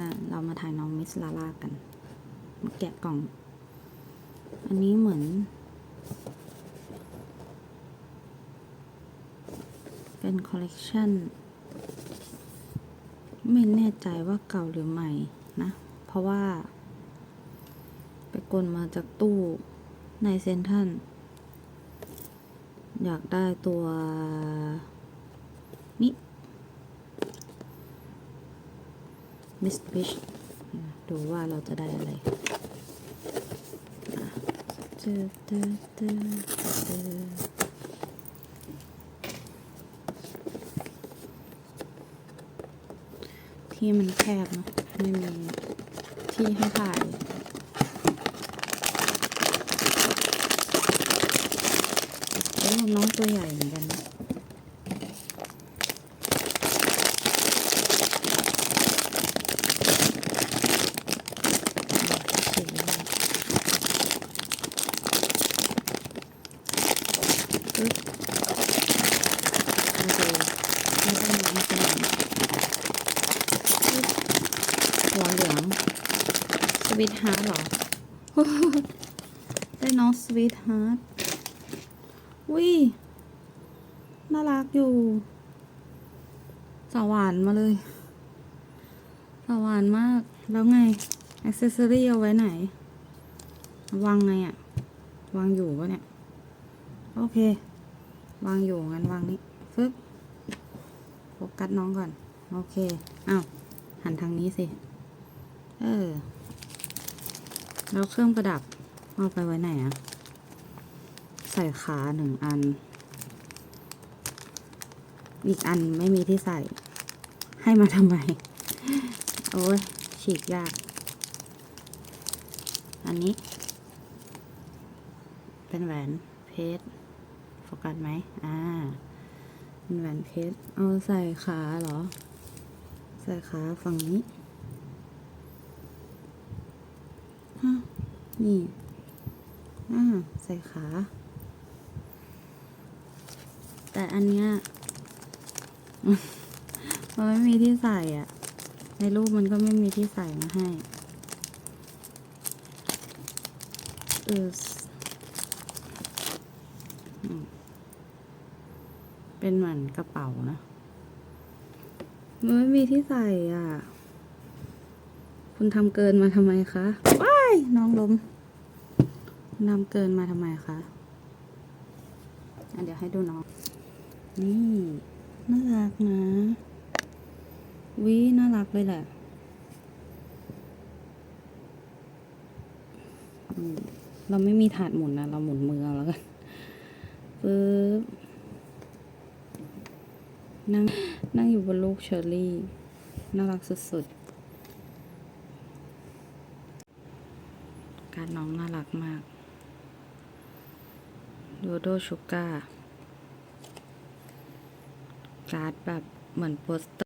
นะเรามาถ่ายน้องมิสลาล่ากัน มาแกะกล่อง อันนี้เหมือน เป็นคอลเลกชันไม่แน่ใจว่าเก่าหรือใหม่นะ เพราะว่า ไปกลมาจากตู้ในเซนทันอยากได้ตัวนี้ มิสบิชดูว่าเราจะได้อะไรเจอเจอเจอเจอที่มันแคบเนอะไม่มีที่ให้ถ่ายเอ้ยน้องตัวใหญ่เหมือนกันนะฉีกได้ปึ๊บมาดูไม่ต้องน้ำขนาดนี้ปึ๊บ หัวเหลือง สวีทฮาร์ดเหรอ ได้น้องสวีทฮาร์ดวิน่ารักอยู่ สวานมาเลย สวานมาก แล้วไงอ c เซสซอรี่เอาไว้ไหน วางไงอะวางอยู่ปะเนี่ย โอเค วางอยู่งั้นวางนี้ฟึบโฟกัสน้องก่อน โอเคอ้าวหันทางนี้สิ เออ แล้วเครื่องประดับ เอาไปไว้ไหนอะใส่ขาหนึ่งอัน อีกอันไม่มีที่ใส่ ให้มาทำไม โอ้ยฉีกยาก อันนี้ เป็นแหวนเพชร โฟกัสไหมอ่าเป็นแหวนเพชรเอาใส่ขาเหรอ ใส่ขาฝั่งนี้ฮะนี่อ่าใส่ขา แต่อันเนี้ยมันไม่มีที่ใส่อะ ในรูปมันก็ไม่มีที่ใส่มาให้ เอออื เป็นเหมือนกระเป๋านะมันไม่มีที่ใส่อะ คุณทำเกินมาทำไมคะว้ายน้องล้มคุณทำเกินมาทำไมคะอะเดี๋ยวให้ดูน้อง นี่น่ารักนะ วิน่ารักเลยแหละเราไม่มีถาดหมุนนะ เราหมุนมือเอาแล้วกันปึ๊บ นั่งนั่งอยู่บนลูกเชอร์รี่ น่ารักสุดๆ การน้องน่ารักมาก โดโดชูก้า การ์ดแบบเหมือนโปสเตอร์